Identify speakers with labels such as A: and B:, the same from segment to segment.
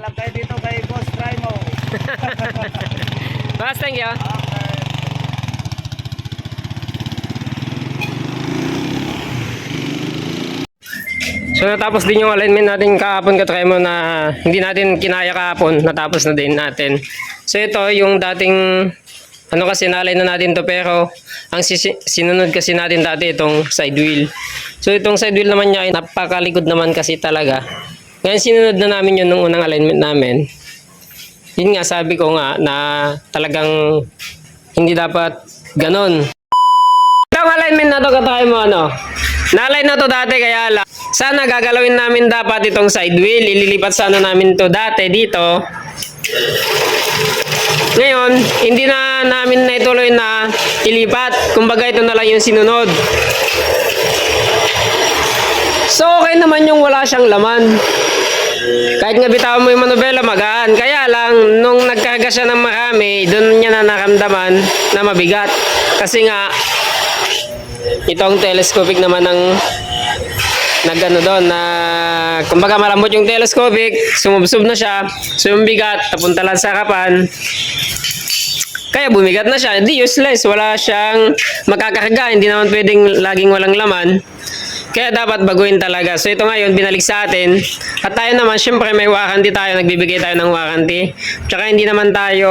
A: Paalam tayo dito kay Boss Primo.
B: Boss, thank you. So natapos din yung alignment natin kahapon katry mo na hindi natin kinaya kahapon, natapos na din natin. So ito yung dating ano kasi nalay na natin to pero ang sinunod kasi natin dati itong side wheel. So itong side wheel naman niya ay napakalikod naman kasi talaga. Ngayon sinunod na namin yun nung unang alignment namin. Yun nga sabi ko nga na talagang hindi dapat ganon. Itong alignment na to katry mo ano? Nalay na to dati kaya lang. Sana gagalawin namin dapat itong side wheel. Ililipat sana namin to dati dito. Ngayon, hindi na namin na ituloy na ilipat. Kumbaga ito na lang yung sinunod. Okay naman yung wala siyang laman. Kahit nga bitawan mo yung manobela, magaan. Kaya lang, nung nagkarga siya ng marami, doon niya na naramdaman na mabigat. Kasi nga, itong telescopic naman ng nagano doon na kumbaga malambot yung telescopic sumubsob na siya so yung bigat napunta lang sa kapan kaya bumigat na siya hindi useless wala siyang makakarga hindi naman pwedeng laging walang laman kaya dapat baguhin talaga so ito ngayon binalik sa atin at tayo naman syempre may warranty tayo nagbibigay tayo ng warranty tsaka hindi naman tayo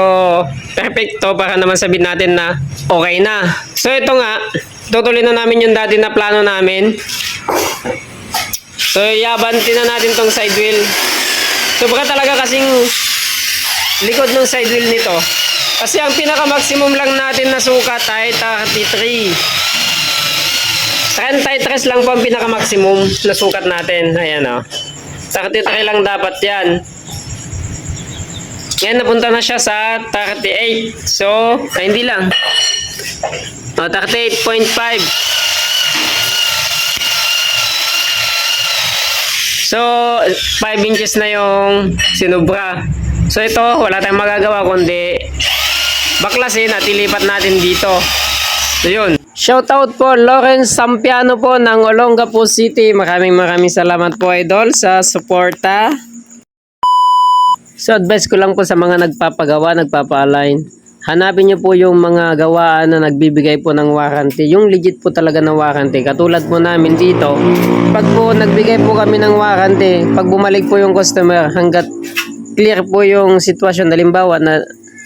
B: perfecto para naman sabihin natin na okay na so ito nga tutuloy na namin yung dati na plano namin So, yabanti na natin tong side wheel. Sobra talaga kasing likod ng side wheel nito. Kasi ang pinaka-maximum lang natin na sukat ay 33. 33 lang po ang pinaka-maximum na sukat natin. Ayan o. 33 lang dapat yan. Ngayon napunta na siya sa 38. So, ay, hindi lang. O, 38.5. So, 5 inches na yung sinubra. So, ito, wala tayong magagawa kundi baklasin at ilipat natin dito. So, yun. Shoutout po, Lawrence Sampiano po ng Olongapo City. Maraming maraming salamat po, Idol, sa suporta. So, advice ko lang po sa mga nagpapagawa, nagpapa-align. Hanapin niyo po yung mga gawaan na nagbibigay po ng warranty. Yung legit po talaga ng warranty. Katulad po namin dito, pag po nagbigay po kami ng warranty, pag bumalik po yung customer hanggat clear po yung sitwasyon, halimbawa na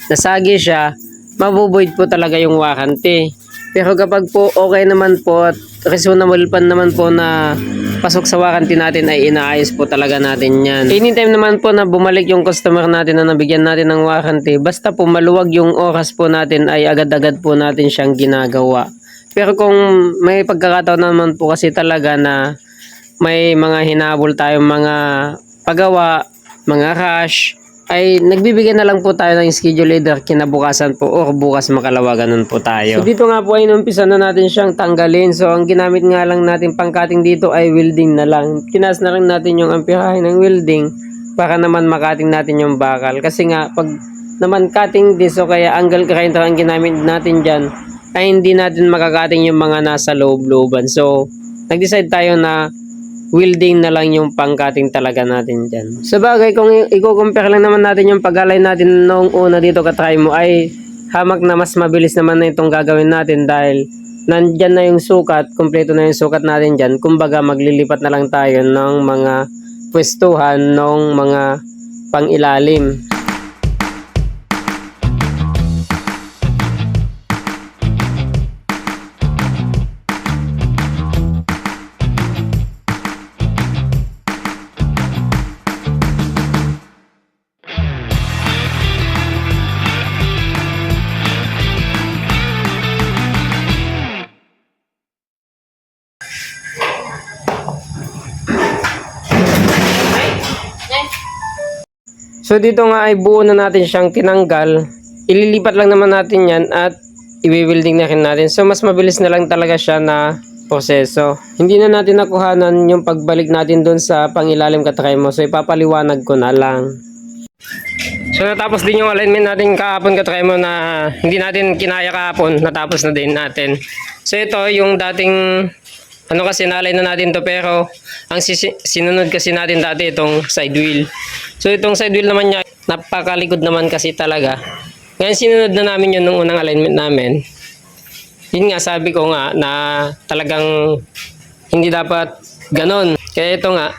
B: nasagi siya, mabubuid po talaga yung warranty. Pero kapag po okay naman po at reasonable pa naman po na pasok sa warranty natin ay inaayos po talaga natin yan. Anytime naman po na bumalik yung customer natin na nabigyan natin ng warranty, basta po maluwag yung oras po natin ay agad-agad po natin siyang ginagawa. Pero kung may pagkakataon naman po kasi talaga na may mga hinabol tayong mga pagawa, mga rush, ay nagbibigay na lang po tayo ng schedule leader kinabukasan po or bukas makalawa ganun po tayo. So dito nga po ay inumpisa na natin siyang tanggalin. So ang ginamit nga lang natin pang-cutting dito ay welding na lang. Kinas na lang natin yung amperahe ng welding para naman makating natin yung bakal. Kasi nga pag naman cutting this o kaya angle grinder ang ginamit natin dyan ay hindi natin makakating yung mga nasa loob-looban. So nag-decide tayo na welding na lang yung pang-cutting talaga natin dyan. Sa bagay, kung i-compare lang naman natin yung pag-alay natin noong una dito katry mo ay hamak na mas mabilis naman na itong gagawin natin dahil nandyan na yung sukat, kompleto na yung sukat natin dyan. Kumbaga maglilipat na lang tayo ng mga pwestuhan ng mga pang-ilalim. So dito nga ay buo na natin siyang tinanggal. Ililipat lang naman natin yan at i-welding na natin. So mas mabilis na lang talaga siya na proseso. Hindi na natin nakuhanan yung pagbalik natin doon sa pangilalim katry mo. So ipapaliwanag ko na lang. So natapos din yung alignment natin kahapon katry mo na hindi natin kinaya kahapon. Natapos na din natin. So ito yung dating ano kasi nalay na natin to pero ang sinunod kasi natin dati itong side wheel. So itong side wheel naman niya, napakalikod naman kasi talaga. Ngayon sinunod na namin yun nung unang alignment namin. Yun nga sabi ko nga na talagang hindi dapat ganon. Kaya ito nga,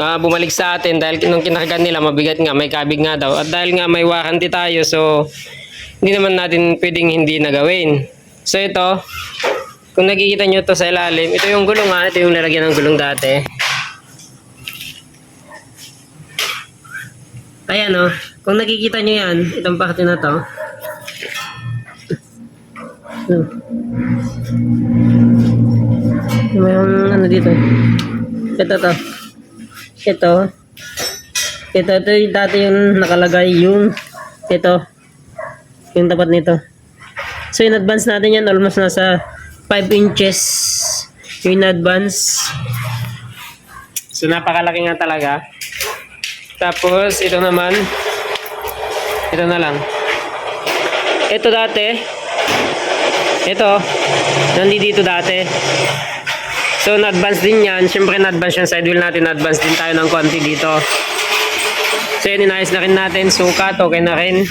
B: ah, bumalik sa atin dahil nung kinakagan nila mabigat nga, may kabig nga daw. At dahil nga may warranty tayo so hindi naman natin pwedeng hindi na gawin. So ito, kung nakikita nyo to sa ilalim, ito yung gulong ha, ito yung lalagyan ng gulong dati. Ayan o, kung nakikita nyo yan, itong parte na to. Hmm. Mayroong ano dito. Ito to. Ito. Ito, ito yung dati yung nakalagay yung ito. Yung tapat nito. So in advance natin yan almost nasa 5 inches in advance. So napakalaki nga talaga. Tapos ito naman ito na lang. Ito dati ito nandito dito dati. So na-advance din yan. Siyempre na-advance yung side natin. Na-advance din tayo ng konti dito. So yun, inayos na rin natin. Sukat, okay na rin.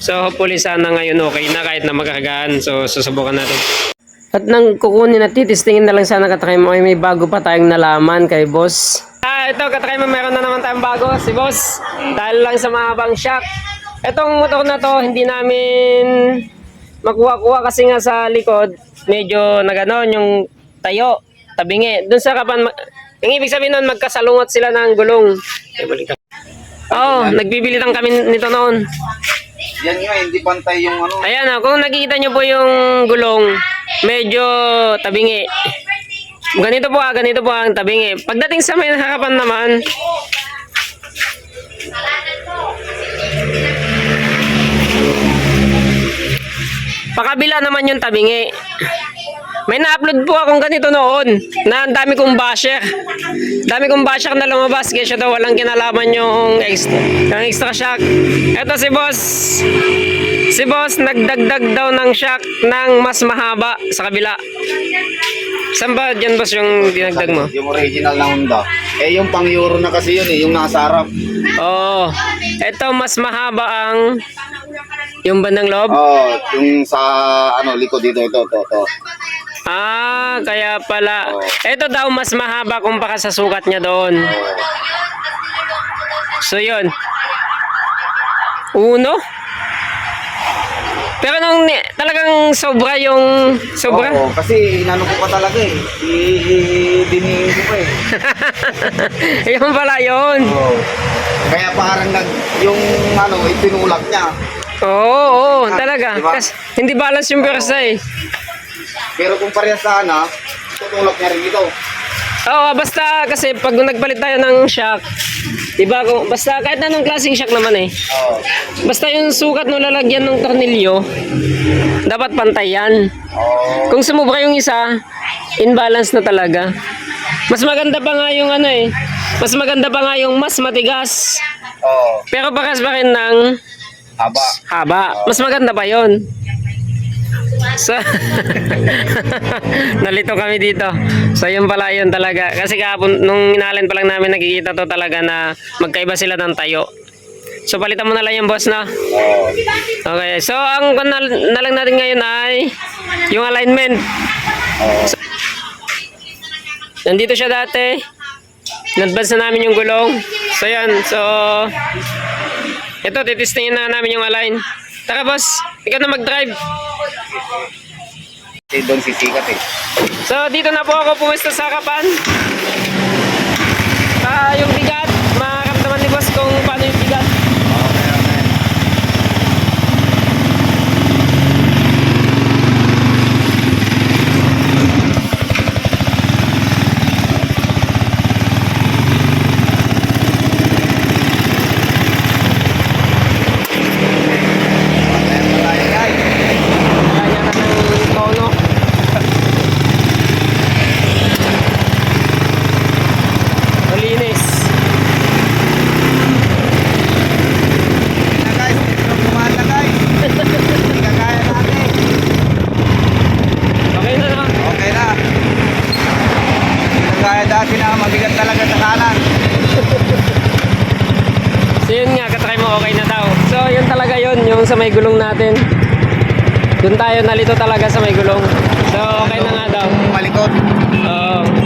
B: So hopefully sana ngayon okay na kahit na magkagaan. So susubukan natin. At nang kukunin at titistingin na lang sana katakay mo ay may bago pa tayong nalaman kay boss. Ah, ito katakay mo meron na naman tayong bago si boss. Dahil lang sa mahabang shock. Itong motor na to hindi namin makuha-kuha kasi nga sa likod medyo naganon yung tayo, tabingi. Doon sa kapan, yung ibig sabihin nun magkasalungot sila ng gulong. Oo, nagbibili lang kami nito noon.
C: Yan nga, hindi pantay yung ano.
B: Ayan o, kung nakikita nyo po yung gulong, medyo tabingi. Ganito po ah, ganito po ang tabingi. Pagdating sa may harapan naman, pakabila naman yung tabingi. May na-upload po akong ganito noon na ang dami kong basher. Dami kong basher na lumabas kaya siya daw walang kinalaman yung extra, yung extra shock. Ito si boss. Si boss nagdagdag daw ng shock ng mas mahaba sa kabila. Saan ba dyan boss yung dinagdag mo?
C: Yung original na Honda. Eh, yung pang Euro na kasi yun eh, yung nasa harap.
B: Oo. Oh, ito mas mahaba ang yung bandang loob.
C: Oh, yung sa ano, likod dito, ito, ito, ito.
B: Ah, kaya pala. Ito daw mas mahaba kumpara sa sukat niya doon. So yun. Uno. Pero nung ni- talagang sobra yung sobra.
C: Oo, kasi inano ko pa talaga eh. I- i- ko pa eh.
B: Yun pala yun.
C: Oo. Kaya parang nag, yung ano, itinulak niya.
B: Oo, oo, talaga.
C: Diba?
B: Kasi hindi balance yung pwersa eh.
C: Pero kung parehas sana, tutulak niya rin ito.
B: Oo, basta kasi pag nagpalit tayo ng shock, diba, kung, basta kahit anong klaseng shock naman eh.
C: Oo.
B: Basta yung sukat no lalagyan ng tornilyo, dapat pantay yan.
C: Oo.
B: Kung sumubra yung isa, imbalance na talaga. Mas maganda pa nga yung ano eh. Mas maganda pa nga yung mas matigas.
C: Oo.
B: Pero pakas pa rin ng
C: Haba.
B: haba. Mas maganda pa yon. So, nalito kami dito. So, yun pala yun talaga. Kasi kahapon, nung inalin pa lang namin, nakikita to talaga na magkaiba sila ng tayo. So, palitan mo na lang yung boss na. Okay. So, ang na, na lang natin ngayon ay yung alignment.
C: Oo.
B: Nandito siya dati. Nadvance na namin yung gulong. So, yan. So, ito, titistingin na namin yung align. Tara, boss. Ikaw na mag-drive.
C: Kasi doon sisikat eh.
B: So, dito na po ako pumesto sa harapan. Ah, yung doon sa may gulong natin. Doon tayo nalito talaga sa may gulong. So okay na nga daw. Palikot. Oo. Uh,